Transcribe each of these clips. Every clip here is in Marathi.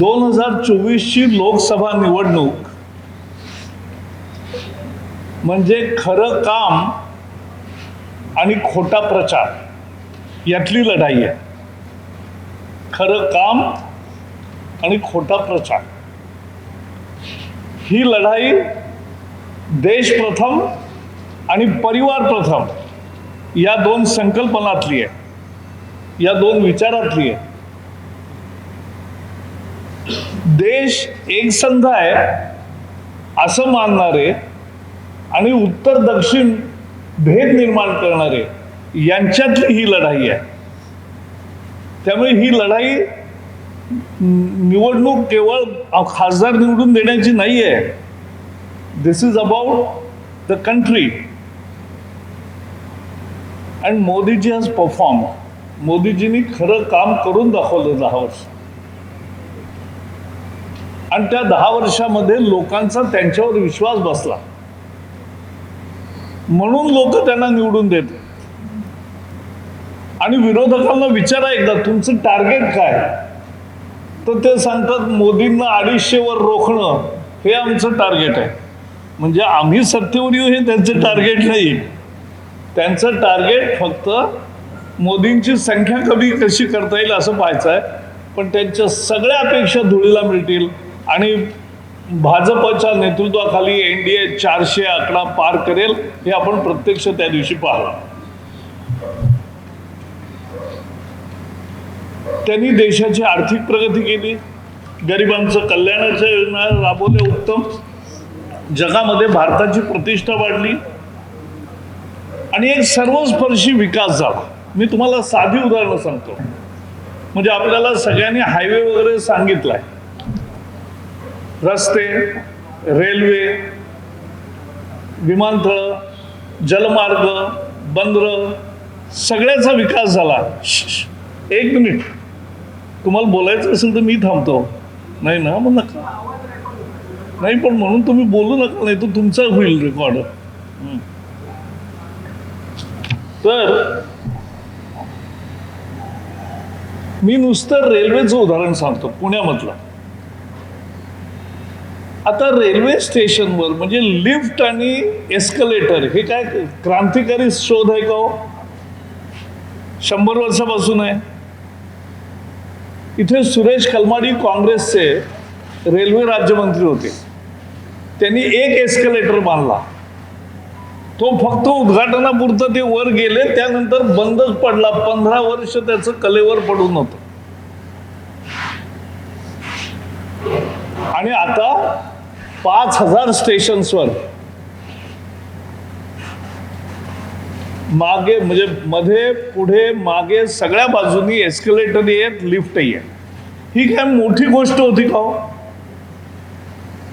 दोन हजार चोवीसची लोकसभा निवडणूक. म्हणजे खरं काम आणि खोटा प्रचार. यातली लढाई आहे. खरं काम आणि खोटा प्रचार. ही लढाई देश प्रथम आणि परिवार प्रथम या दोन संकल्पनातली आहे. या दोन विचारातली आहे. देश एकसंध आहे असं मानणारे आणि उत्तर दक्षिण भेद निर्माण करणारे यांच्यातली ही लढाई आहे. त्यामुळे ही लढाई निवडणूक केवळ खासदार निवडून देण्याची नाही आहे this is about the country and Modiji has perform मोदीजींनी खरं काम करून दाखवलं दहा वर्ष. आणि त्या दहा वर्षामध्ये लोकांचा त्यांच्यावर विश्वास बसला. म्हणून लोक त्यांना निवडून देत आणि विरोधकांना विचारा एकदा तुमचं टार्गेट काय? तर ते सांगतात मोदींना अडीचशेवर रोखणं हे आमचं टार्गेट आहे. म्हणजे आम्ही सत्तेवर येऊ हे त्यांचं टार्गेट नाही. त्यांचं टार्गेट फक्त मोदींची संख्या कमी कशी करता येईल असं पाहायचं आहे. पण त्यांच्या सगळ्या अपेक्षा धुळीला मिळतील. आणि भाजपच्या नेतृत्वाखाली एन डी ए चारशे आकडा पार करेल हे आपण प्रत्यक्ष त्या दिवशी पाहू त्यांनी देशाची आर्थिक प्रगती केली. गरिबांचं कल्याणाच्या योजना राबवल्या उत्तम. जगामध्ये भारताची प्रतिष्ठा वाढली. आणि एक सर्वस्पर्शी विकास झाला. मी तुम्हाला साधी उदाहरणं सांगतो. म्हणजे आपल्याला सगळ्यांनी हायवे वगैरे सांगितलं आहे रस्ते रेल्वे विमानतळ जलमार्ग बंदरं सगळ्याचा विकास झाला. एक मिनिट. तुम्हाला बोलायचं असेल तर मी थांबतो. नाही ना मग नका. नाही पण म्हणून तुम्ही बोलू नका नाही तर तुमचा होईल रेकॉर्ड तर मी नुसतं रेल्वेचं उदाहरण सांगतो पुण्यामधलं. आता रेल्वे स्टेशनवर म्हणजे लिफ्ट आणि एस्कलेटर हे काय क्रांतिकारी शोध आहे का हो? शंभर वर्षापासून आहे. इथे सुरेश कलमाडी काँग्रेसचे रेल्वे राज्यमंत्री होते. त्यांनी एक एस्कलेटर बांधला. तो फक्त उद्घाटनापुरतं ते वर गेले त्यानंतर बंदच पडला. पंधरा वर्ष त्याचं कलेवर पडून होतं. आणि आता पाच हजार स्टेशन्सवर. मागे म्हणजे मध्ये पुढे मागे सगळ्या बाजूनी एस्केलेटरही आहेत लिफ्टही आहे ही काय मोठी गोष्ट होती का हो?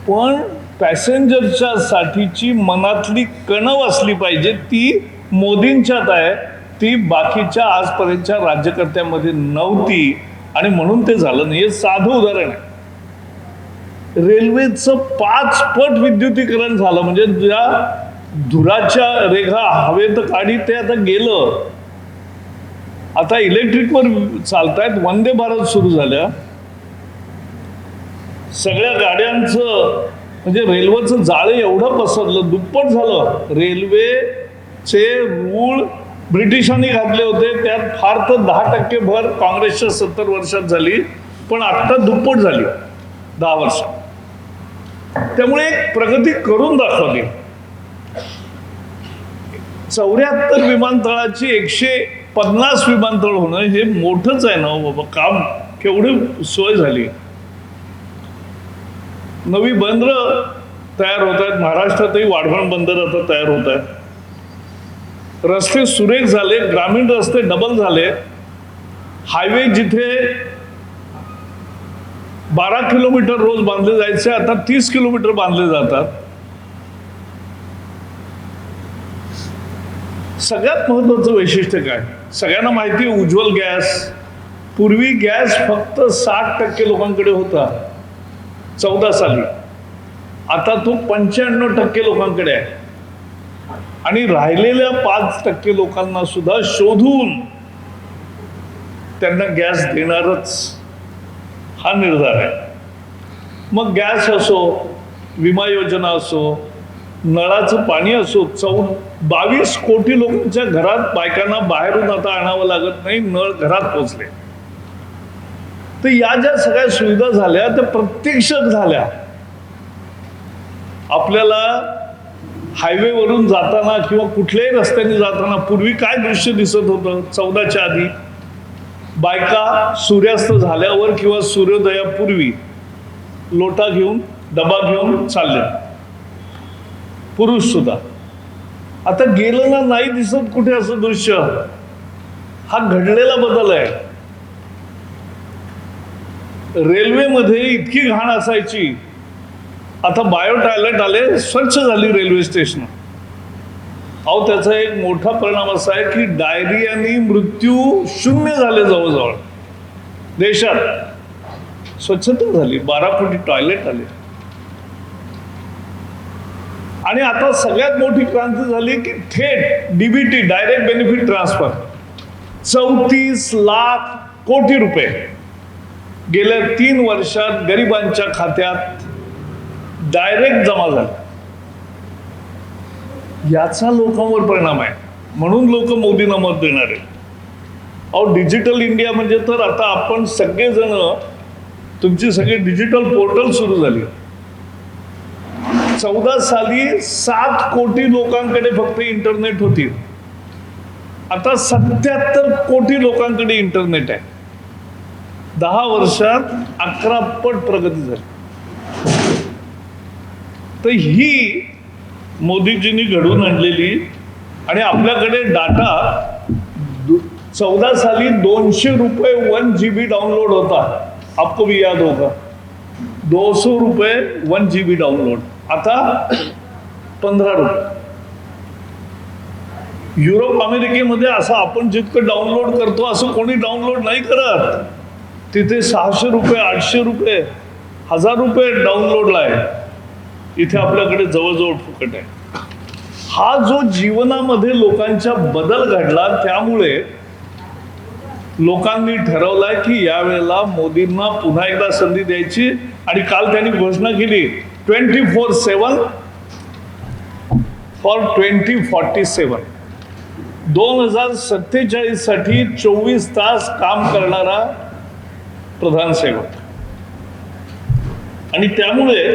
पण पॅसेंजरच्या साठीची मनातली कणव असली पाहिजे ती मोदींच्यात आहे ती बाकीच्या आजपर्यंतच्या राज्यकर्त्यांमध्ये नव्हती. आणि म्हणून ते झालं नाही. हे साधं उदाहरण आहे. रेल्वेचं पाच पट विद्युतीकरण झालं. म्हणजे ज्या धुराच्या रेखा हवेत काढी ते आता गेलं. आता इलेक्ट्रिकवर चालतायत. वंदे भारत सुरू झाल्या. सगळ्या गाड्यांचं म्हणजे रेल्वेचं जाळं एवढं पसरलं दुप्पट झालं. रेल्वेचे रूळ ब्रिटिशांनी घातले होते. त्यात फार तर दहा टक्के भर काँग्रेसच्या सत्तर वर्षात झाली पण आत्ता दुप्पट झाली. दहा वर्षात. त्यामुळे एक प्रगती करून दाखवली. चौऱ्याहत्तर विमानतळाची एकशे पन्नास विमानतळ होणं हे मोठंच आहे ना हो बाबा. काम केवढी सोय झाली. नवी बंदर तयार होत आहेत. महाराष्ट्रातही वाढवण बंदर आता तयार होत आहेत. रस्ते सुरेख झाले ग्रामीण रस्ते डबल झाले. हायवे जिथे बारा किलोमीटर रोज बांधले जायचे आता तीस किलोमीटर बांधले जातात. सगळ्यात महत्वाचं वैशिष्ट्य काय? सगळ्यांना माहिती आहे उज्ज्वल गॅस. पूर्वी गॅस फक्त साठ टक्के लोकांकडे होता. चौदा साली. आता तो पंच्याण्णव टक्के लोकांकडे आहे. आणि राहिलेल्या पाच टक्के लोकांना सुद्धा शोधून त्यांना गॅस देणारच. हा निर्धार आहे. मग गॅस असो विमा योजना असो नळाचं पाणी असो चौ बावीस कोटी लोकांच्या घरात बायकांना बाहेरून आता आणावं लागत नाही नळ घरात पोचले तर या ज्या सगळ्या सुविधा झाल्या त्या प्रत्यक्ष झाल्या. आपल्याला हायवेवरून जाताना किंवा कुठल्याही रस्त्याने जाताना पूर्वी काय दृश्य दिसत होतं? चौदाच्या आधी बायका सूर्यास्त झाल्यावर किंवा सूर्योदयापूर्वी लोटा घेऊन डबा घेऊन चालले पुरुष सुद्धा. आता गेलं ना नाही दिसत कुठे असं दृश्य. हा घडलेला बदल आहे. रेल्वेमध्ये इतकी घाण असायची. आता बायो टॉयलेट आले स्वच्छ झाली रेल्वे स्टेशन. अहो त्याचा एक मोठा परिणाम असा आहे की डायरियाने मृत्यू शून्य झाले जवळजवळ. देशात. स्वच्छता झाली. बारा कोटी टॉयलेट आले. आणि आता सगळ्यात मोठी क्रांती झाली की थेट डीबीटी डायरेक्ट बेनिफिट ट्रान्सफर चौतीस लाख कोटी रुपये. गेल्या तीन वर्षात गरिबांच्या खात्यात डायरेक्ट जमा झाले. याचा लोकांवर परिणाम आहे. म्हणून लोक मोदींना मत देणार आहेत. अहो डिजिटल इंडिया म्हणजे तर आता आपण सगळेजण तुमची सगळी डिजिटल पोर्टल सुरू झाली. चौदा साली सात कोटी लोकांकडे फक्त इंटरनेट होती. आता सत्याहत्तर कोटी लोकांकडे इंटरनेट आहे. दहा वर्षात अकरा पट प्रगती झाली. तर ही मोदीजींनी घडवून आणलेली आणि आपल्याकडे डाटा चौदा साली दोनशे रुपये वन जी बी डाउनलोड होता. आपको भी याद होगा. दो सौ रुपये वन जी बी डाउनलोड आता पंधरा रुपये. युरोप अमेरिकेमध्ये असं आपण जितकं डाउनलोड करतो असं कोणी डाउनलोड नाही करत. तिथे सहाशे रुपये आठशे रुपये हजार रुपये डाउनलोडला आहे. इथे आपल्याकडे जवळजवळ फुकट आहे. हा जो जीवनामध्ये लोकांच्या बदल घडला त्यामुळे लोकांनी ठरवलंय की यावेळेला मोदींना पुन्हा एकदा संधी द्यायची आणि काल त्यांनी घोषणा केली twenty four seven for twenty forty seven दोन हजार सत्तेचाळीससाठी चोवीस तास काम करणारा प्रधान सेवक. आणि त्यामुळे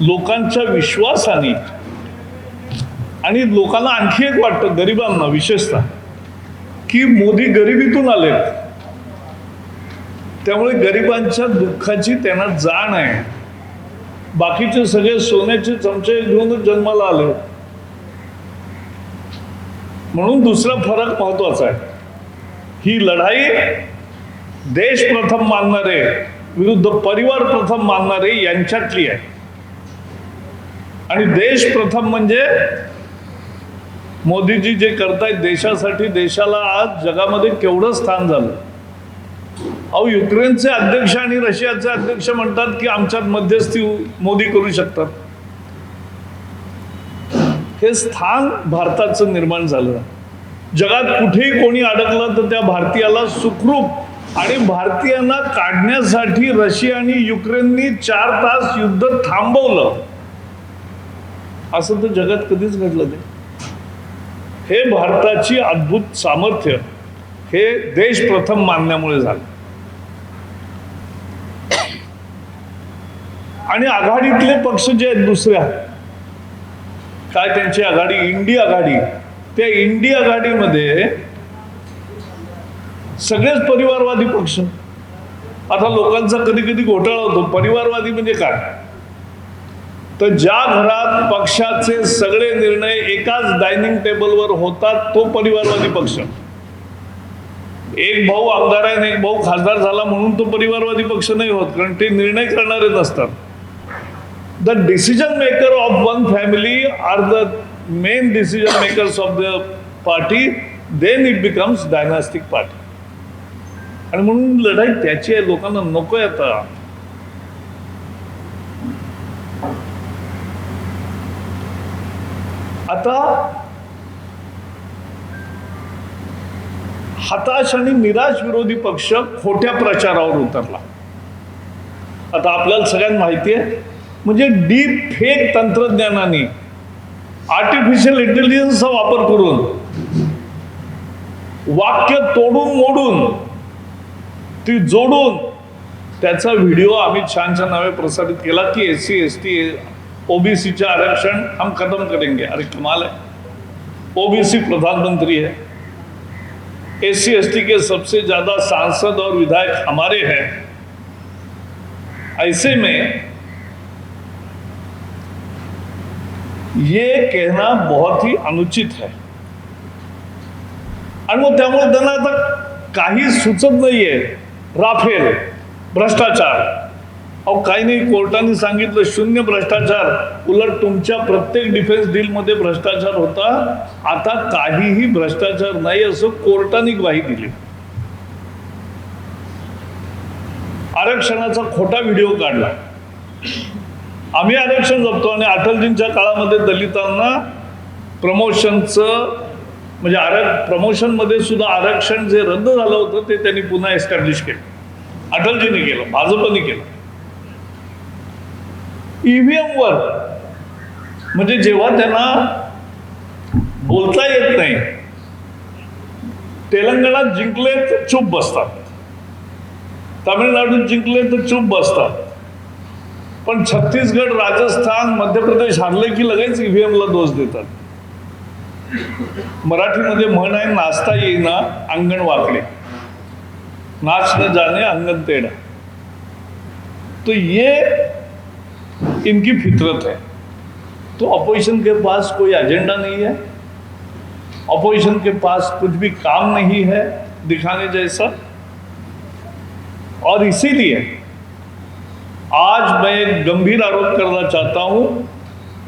लोकांच्या विश्वासाने आणि लोकांना आणखी एक वाटतं गरिबांना विशेषतः की मोदी गरिबीतून आलेत. त्यामुळे गरिबांच्या दुःखाची त्यांना जाण आहे. बाकीचे सगळे सोन्याचे चमचे घेऊन जन्माला आले. म्हणून दुसरा फरक महत्त्वाचा आहे. ही लढाई देश प्रथम मानणारे विरुद्ध परिवार प्रथम मानणारे यांच्यातली आहे. आणि देश प्रथम म्हणजे मोदीजी जे करतायत देशासाठी देशाला आज जगामध्ये केवढं स्थान झालं? अहो युक्रेनचे अध्यक्ष आणि रशियाचे अध्यक्ष म्हणतात की आमच्यात मध्यस्थी मोदी करू शकतात. हे स्थान भारताचं निर्माण झालं. जगात कुठेही कोणी अडकलं तर त्या भारतीयाला सुखरूप आणि भारतीयांना काढण्यासाठी रशिया आणि युक्रेननी चार तास युद्ध थांबवलं. असं तर जगात कधीच घडलं नाही. हे भारताची अद्भुत सामर्थ्य हे देश प्रथम मानण्यामुळे झालं. आणि आघाडीतले पक्ष जे आहेत दुसऱ्या काय त्यांची आघाडी? इंडी आघाडी. त्या इंडी आघाडीमध्ये सगळेच परिवारवादी पक्ष. आता लोकांचा कधी कधी घोटाळा होतो. परिवारवादी म्हणजे काय? तर ज्या घरात पक्षाचे सगळे निर्णय एकाच डायनिंग टेबलवर होतात तो परिवारवादी पक्ष. एक भाऊ आमदार आहे आणि एक भाऊ खासदार झाला म्हणून तो परिवारवादी पक्ष नाही होत कारण ते निर्णय करणारे नसतात. The decision maker of one family are the main decision makers of the party then it becomes dynastic party आणि म्हणून लढाई त्याची आहे लोकांना नको आहे आता. आता हताश आणि निराश विरोधी पक्ष खोट्या प्रचारावर उतरला. आता आपल्याला सगळ्यांना माहिती आहे म्हणजे डीप फेक तंत्रज्ञानाने आर्टिफिशियल इंटेलिजन्सचा वापर करून वाक्य तोडून मोडून ती जोडून त्याचा व्हिडिओ अमित शहाच्या नावे प्रसारित केला की एस सी एस टी ओबीसीचे आरक्षण हम खत्म करेंगे। अरे कमाल है। ओबीसी प्रधानमंत्री है। एस सी के सबसे ज़्यादा सांसद और विधायक हमारे हैं। ऐसे में ये कहना बहुत ही अनुचित है। आणि मग त्यामुळे त्यांना आता काही सुचत नाहीये राफेल, भ्रष्टाचार। अहो काही नाही कोर्टाने सांगितलं शून्य भ्रष्टाचार. उलट तुमच्या प्रत्येक डिफेन्स डीलमध्ये भ्रष्टाचार होता. आता काहीही भ्रष्टाचार नाही असं कोर्टाने ग्वाही दिली. आरक्षणाचा खोटा व्हिडिओ काढला. आम्ही आरक्षण जपतो आणि अटलजींच्या काळामध्ये दलितांना प्रमोशनचं म्हणजे आरक प्रमोशनमध्ये सुद्धा आरक्षण जे रद्द झालं होतं ते त्यांनी पुन्हा एस्टॅब्लिश केलं. अटलजींनी केलं भाजपने केलं. ईव्हीएमवर म्हणजे जेव्हा त्यांना बोलता येत नाही तेलंगणात जिंकले तर चूप बसतात. तामिळनाडूत जिंकले तर चूप बसतात. पण छत्तीसगड राजस्थान मध्य प्रदेश हारले की लगेच ईव्हीएमला दोष देतात. मराठीमध्ये म्हण आहे नाचता येईना अंगण वाकडे नाच न जाणे अंगन तर तो ये इनकी फितरत है। तो अपोजिशन के पास कोई एजेंडा नहीं है। अपोजिशन के पास कुछ भी काम नहीं है दिखाने जैसा। और इसीलिए आज मैं एक गंभीर आरोप करना चाहता हूँ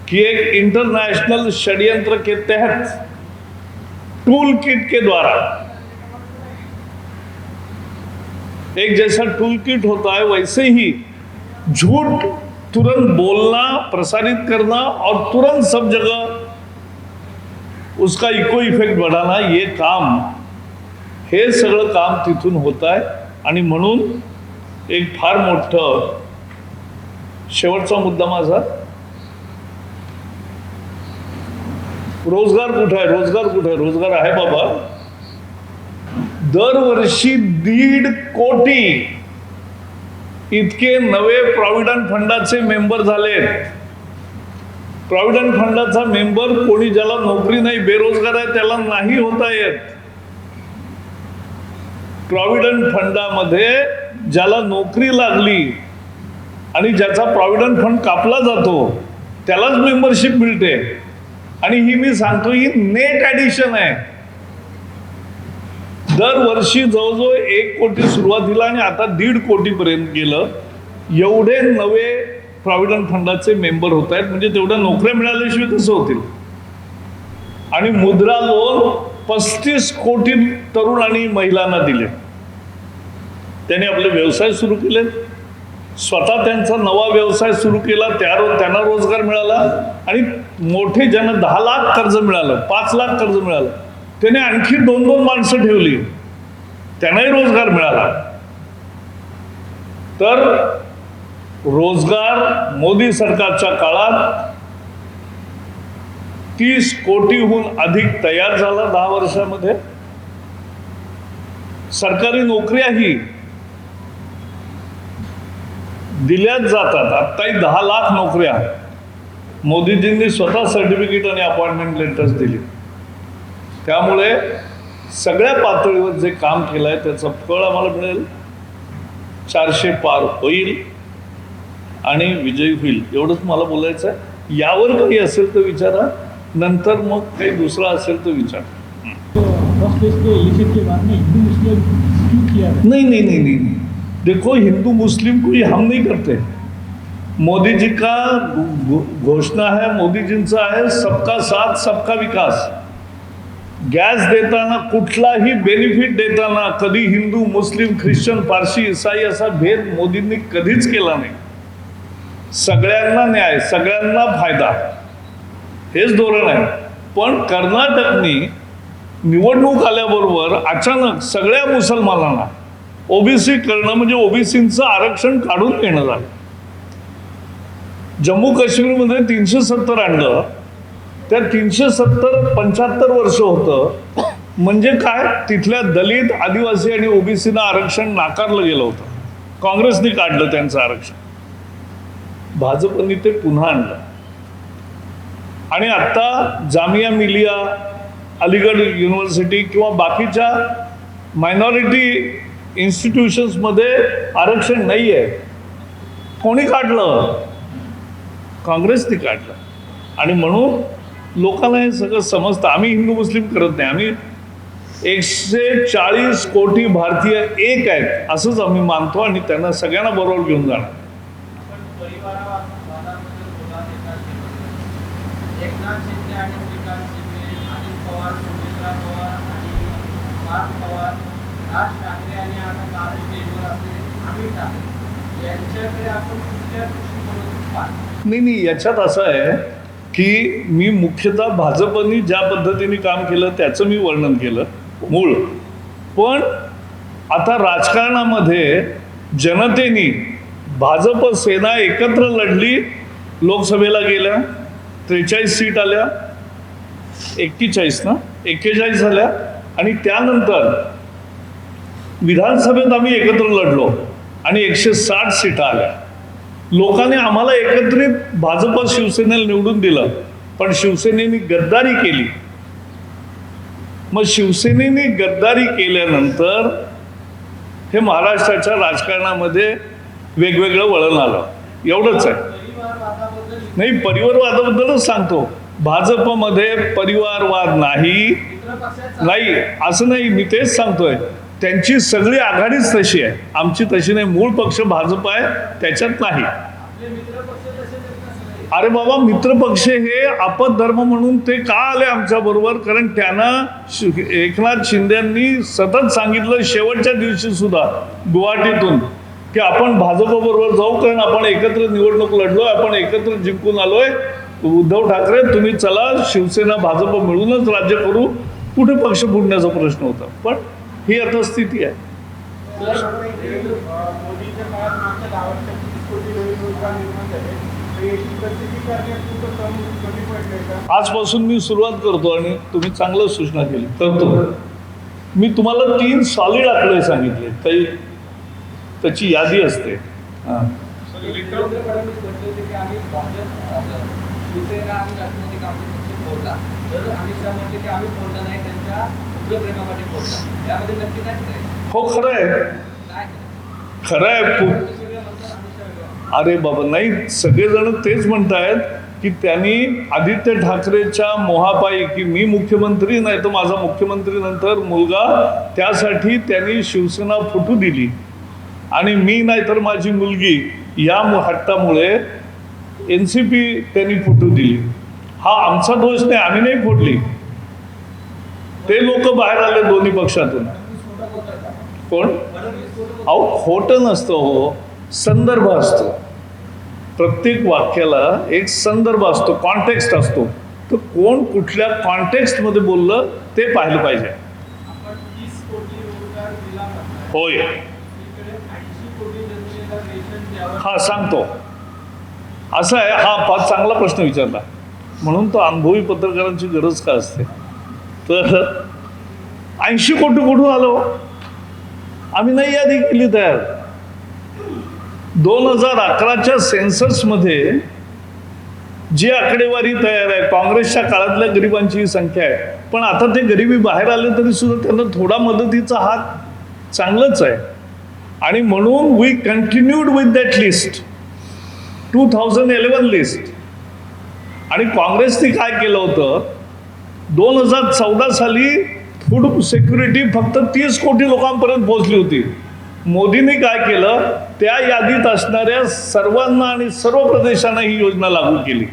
कि एक इंटरनेशनल षड्यंत्र के तहत टूल किट के द्वारा एक जैसा टूल किट होता है, वैसे ही झूठ तुरंत बोलना प्रसारित करना और तुरंत सब जगह उसका इको इफेक्ट बढ़ाना ये काम हे सगळं काम तिथून होत आहे. आणि म्हणून एक फार मोठं शेवटचा मुद्दा माझा. रोजगार कुठे आहे? रोजगार कुठे आहे? रोजगार आहे बाबा. दरवर्षी दीड कोटी इतके नवे प्रॉव्हिडंट फंडाचे मेंबर झालेत. प्रॉव्हिडंट फंडाचा मेंबर कोणी ज्याला नोकरी नाही बेरोजगार आहे त्याला नाही होता येत. प्रॉव्हिडंट फंडामध्ये ज्याला नोकरी लागली आणि ज्याचा प्रॉव्हिडंट फंड कापला जातो त्यालाच मेंबरशिप मिळते. आणि ही मी सांगतो ही नेट ॲडिशन आहे. दरवर्षी जवळजवळ एक कोटी सुरुवातीला आणि आता दीड कोटीपर्यंत गेलं. एवढे नवे प्रॉव्हिडंट फंडाचे मेंबर होत आहेत. म्हणजे तेवढ्या नोकऱ्या मिळाल्याशिवाय कसं होतील? आणि मुद्रा लोन पस्तीस कोटी तरुण आणि महिलांना दिले. त्यांनी आपले व्यवसाय सुरू केले स्वतः त्यांचा नवा व्यवसाय सुरू केला. त्या त्यांना रोजगार मिळाला. आणि मोठे ज्यांना दहा लाख कर्ज मिळालं पाच लाख कर्ज मिळालं त्याने आणखी दोन दोन माणसं ठेवली. त्यांनाही रोजगार मिळाला. तर रोजगार मोदी सरकारच्या काळात तीस कोटीहून अधिक तयार झाला दहा वर्षामध्ये. सरकारी नोकऱ्याही दिल्याच जातात. आत्ताही दहा लाख नोकऱ्या मोदीजींनी स्वतः सर्टिफिकेट आणि अपॉइंटमेंट लेटर्स दिली. त्यामुळे सगळ्या पातळीवर जे काम केलं आहे त्याचं फळ आम्हाला मिळेल. चारशे पार होईल आणि विजयी होईल एवढंच मला बोलायचं आहे यावर काही असेल तर विचारा नंतर मग काही दुसरा असेल तर विचारा. तो नाही नाही नाही नाही नहीं. नहीं नहीं नहीं नहीं। देखो हिंदू मुस्लिम कोणी हम नहीं करते. मोदी जी का घो- घोषणा है मोदीजींचा आहे सबका साथ सबका विकास. गॅस देताना कुठलाही बेनिफिट देताना कधी हिंदू मुस्लिम ख्रिश्चन पारशी इसाई असा भेद मोदींनी कधीच केला नाही. सगळ्यांना न्याय सगळ्यांना फायदा. हेच धोरण आहे. पण कर्नाटकनी निवडणूक आल्याबरोबर अचानक सगळ्या मुसलमानांना ओबीसी करणं म्हणजे ओबीसीचं आरक्षण काढून घेणं झालं. जम्मू काश्मीरमध्ये तीनशे सत्तर आणलं त्या तीनशे सत्तर पंच्याहत्तर वर्ष होतं. म्हणजे काय? तिथल्या दलित आदिवासी आणि ओबीसीनं आरक्षण नाकारलं गेलं होतं. काँग्रेसने काढलं त्यांचं आरक्षण. भाजपनी ते पुन्हा आणलं. आणि आता जामिया मिलिया अलीगड युनिव्हर्सिटी किंवा बाकीच्या मायनॉरिटी इन्स्टिट्यूशन्समध्ये आरक्षण नाही आहे कोणी काढलं? काँग्रेसने काढलं. आणि म्हणून लोकांना हे सगळं समजतं. आम्ही हिंदू मुस्लिम करत नाही. आम्ही एकशे चाळीस कोटी भारतीय एक आहेत असंच आम्ही मानतो आणि त्यांना सगळ्यांना बरोबर घेऊन जाणार. नाही नाही याच्यात असं आहे की मी मुख्यतः भाजपनी ज्या पद्धतीने काम केलं त्याचं मी वर्णन केलं मूळ. पण आता राजकारणामध्ये जनतेनी भाजप सेना एकत्र लढली लोकसभेला गेल्या त्रेचाळीस सीट आल्या एक्केचाळीस ना? एक्केचाळीस झाल्या. आणि त्यानंतर विधानसभेत आम्ही एकत्र लढलो आणि एकशे साठ सीटा आल्या. लोकांनी आम्हाला एकत्रित भाजप शिवसेनेला निवडून दिलं पण शिवसेनेने गद्दारी केली. मग शिवसेनेने गद्दारी केल्यानंतर हे महाराष्ट्राच्या राजकारणामध्ये वेगवेगळं वळण आलं. एवढंच आहे. नाही परिवारवादाबद्दलच सांगतो. भाजपमध्ये परिवारवाद नाही. नाही असं नाही मी तेच सांगतोय. त्यांची सगळी आघाडीच तशी आहे. आमची तशी नाही. मूळ पक्ष भाजप आहे त्याच्यात नाही. अरे बाबा मित्रपक्ष हे आपत धर्म म्हणून ते का आले आमच्या बरोबर? कारण त्यांना एकनाथ शिंदेंनी सतत सांगितलं शेवटच्या दिवशी सुद्धा गुवाहाटीतून की आपण भाजपबरोबर जाऊ कारण आपण एकत्र निवडणूक लढलोय आपण एकत्र जिंकून आलोय. उद्धव ठाकरे तुम्ही चला शिवसेना भाजप मिळूनच राज्य करू. कुठे पक्ष फुटण्याचा प्रश्न होता? पण ही आता स्थिती आहे. आजपासून मी सुरुवात करतो आणि तुम्ही चांगलं सूचना केली. तर मी तुम्हाला तीन सॉलिड आकडे सांगितले. तरी त्याची यादी असते. हां. आम्ही राष्ट्रवादी काँग्रेस फोडला तर अमित शहा म्हटले की आम्ही फोडला नाही त्यांच्या हो खरं आहे. खरं आहे. अरे बाबा नाही सगळेजण तेच म्हणतायत की त्यांनी आदित्य ठाकरेच्या मोहापायी की मी मुख्यमंत्री नाही तर माझा मुख्यमंत्री नंतर मुलगा त्यासाठी त्यांनी शिवसेना फुटू दिली. आणि मी नाही तर माझी मुलगी या हट्टामुळे एन सी पी त्यांनी फुटू दिली. हा आमचा दोष नाही आम्ही नाही फोडली. ते लोक बाहेर आले दोन्ही पक्षातून. कोण? अहो खोटं नसतं हो. संदर्भ असतो. प्रत्येक वाक्याला एक संदर्भ असतो कॉन्टेक्स्ट असतो. तर कोण कुठल्या कॉन्टेक्स्टमध्ये बोललं ते पाहिलं पाहिजे. होय. हा सांगतो. असं आहे हा फार चांगला प्रश्न विचारला. म्हणून तो अनुभवी पत्रकारांची गरज का असते? तर ऐंशी कोटी कुठून आलो हो? आम्ही नाही यादी केली तयार. दोन हजार अकराच्या सेन्ससमध्ये जी आकडेवारी तयार आहे काँग्रेसच्या काळातल्या गरिबांची ही संख्या आहे. पण आता ते गरिबी बाहेर आले तरी सुद्धा त्यांना थोडा मदतीचा हात चांगलंच आहे. आणि म्हणून we continued with that list two thousand eleven list आणि काँग्रेसने काय केलं होतं? दोन हजार चौदा साली फूड सिक्युरिटी फक्त तीस कोटी लोकांपर्यंत पोहोचली होती. मोदींनी काय केलं? त्या यादीत असणाऱ्या सर्वांना आणि सर्व प्रदेशांना ही योजना लागू केली.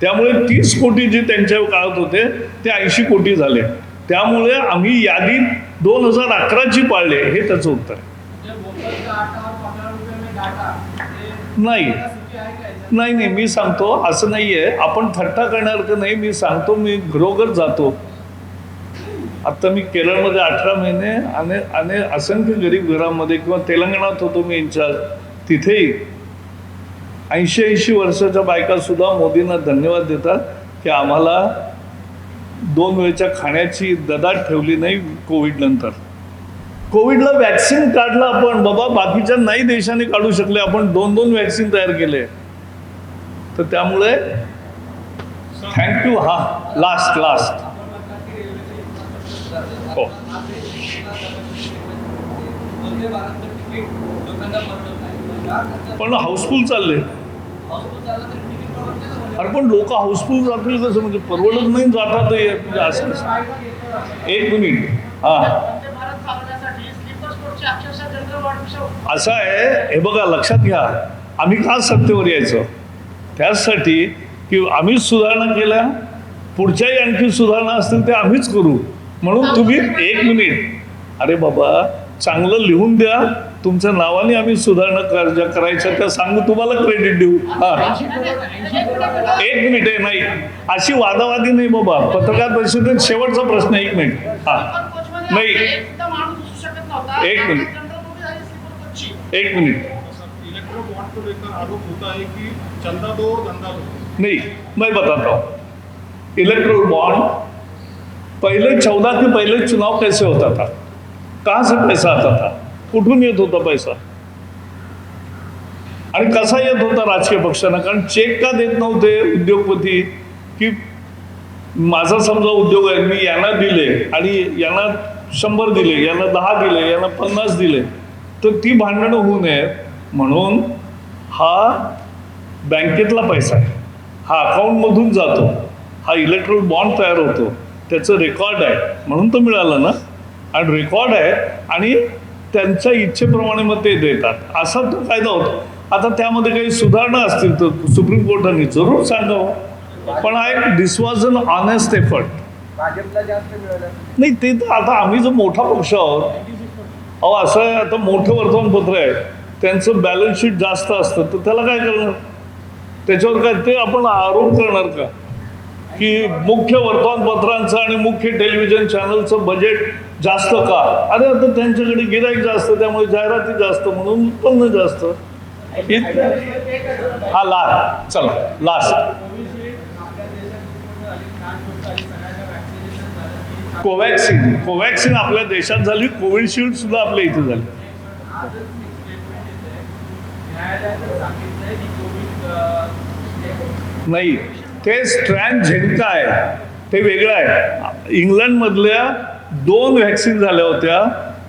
त्यामुळे तीस कोटी जे त्यांच्या काळात होते ते ऐंशी कोटी झाले. त्यामुळे आम्ही यादीत दोन हजार अकराची पाळले. हे त्याचं उत्तर आहे. नाही. नाही नाही मी सांगतो असं नाही आहे आपण थट्टा करणार का नाही मी सांगतो मी घरोघर जातो. आत्ता मी केरळमध्ये अठरा महिने आणि आणि असंख्य गरीब घरामध्ये किंवा तेलंगणात होतो मी इन्चार्ज. तिथेही ऐंशी ऐंशी वर्षाच्या बायकासुद्धा मोदींना धन्यवाद देतात की आम्हाला दोन वेळच्या खाण्याची ददाट ठेवली नाही कोविडनंतर कोविडला वॅक्सिन काढलं आपण बाबा बाकीच्या नाही देशाने काढू शकले आपण दोन दोन वॅक्सिन तयार केले. तर त्यामुळे थँक्यू हा लास्ट लास्ट हो. पण हाऊसफुल चालले अरे पण लोक हाऊसफुल जातील कसं? म्हणजे परवडत नाही जातात हे. म्हणजे असं एक मिनिट. हा. असं आहे हे बघा लक्षात घ्या. आम्ही का सत्तेवर यायचं? त्यासाठी की आम्हीच सुधारणा केल्या पुढच्याही आणखी सुधारणा असतील ते आम्हीच करू. म्हणून तुम्ही एक मिनिट. अरे बाबा चांगलं लिहून द्या. तुमच्या नावाने आम्ही सुधारणा ज्या करायच्या त्या सांगू तुम्हाला क्रेडिट देऊ. हा. एक मिनिट आहे नाही. अशी वादावादी नाही बाबा. पत्रकार परिषदेत शेवटचा प्रश्न एक मिनिट. हा. नाही. एक मिनिट. एक मिनिट. इलेक्ट्रो बॉन्ड को लेकर आरोप होता है कि चंदा दो और धंधा दो. नहीं मैं बताता हूँ. इलेक्ट्रोल बॉन्ड पहले चौदह के पहले चुनाव कैसे होता था? कहाँ से पैसा आता था? कुठून येत होता पैसा? आणि कसा येत होता राजकीय पक्षांना? कारण चेक का देत नव्हते उद्योगपती की माझा समजा उद्योग आहे मी यांना दिले आणि यांना शंभर दिले यांना दहा दिले यांना पन्नास दिले तर ती भांडणं होऊ नयेत. म्हणून हा बँकेतला पैसा आहे. हा अकाउंटमधून जातो. हा इलेक्ट्रॉल बॉन्ड तयार होतो. त्याचं रेकॉर्ड आहे. म्हणून तो मिळालं ना. आणि रेकॉर्ड आहे आणि त्यांच्या इच्छेप्रमाणे मग ते देतात. असा तो कायदा होतो. आता त्यामध्ये काही सुधारणा असतील तर सुप्रीम कोर्टाने जरूर सांगावं. पण हा एक this was an honest effort भाजपला जास्त मिळालं. नाही ते तर आता आम्ही जो मोठा पक्ष आहोत अहो असं आहे आता मोठं वर्तमानपत्र आहे त्यांचं बॅलन्स शीट जास्त असतं तर त्याला काय करणार? त्याच्यावर काय ते आपण आरोप करणार का? की मुख्य वर्तमानपत्रांचं आणि मुख्य टेलिव्हिजन चॅनलचं बजेट जास्त का? अरे आता त्यांच्याकडे गिराईक जास्त त्यामुळे जाहिराती जास्त म्हणून उत्पन्न जास्त. हा लास्ट चला लास्ट आपल्या देशात पूर्ण झाली छान गोष्ट आली सगळ्यांना वॅक्सिनेशन झालं की कोवॅक्सिन कोवॅक्सिन आपल्या देशात झाली कोविशिल्ड सुद्धा आपल्या इथे झाली. नाही ते स्ट्रँड झेंका आहे ते वेगळं आहे. इंग्लंडमधल्या दोन व्हॅक्सिन झाल्या होत्या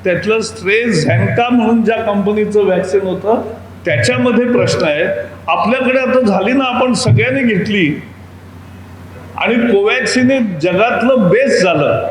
त्यातलं स्ट्रे झॅन्का म्हणून ज्या कंपनीचं व्हॅक्सिन होतं त्याच्यामध्ये प्रश्न आहे. आपल्याकडे आता झाली ना आपण सगळ्यांनी घेतली. आणि कोवॅक्सिन हे जगातलं बेस्ट झालं.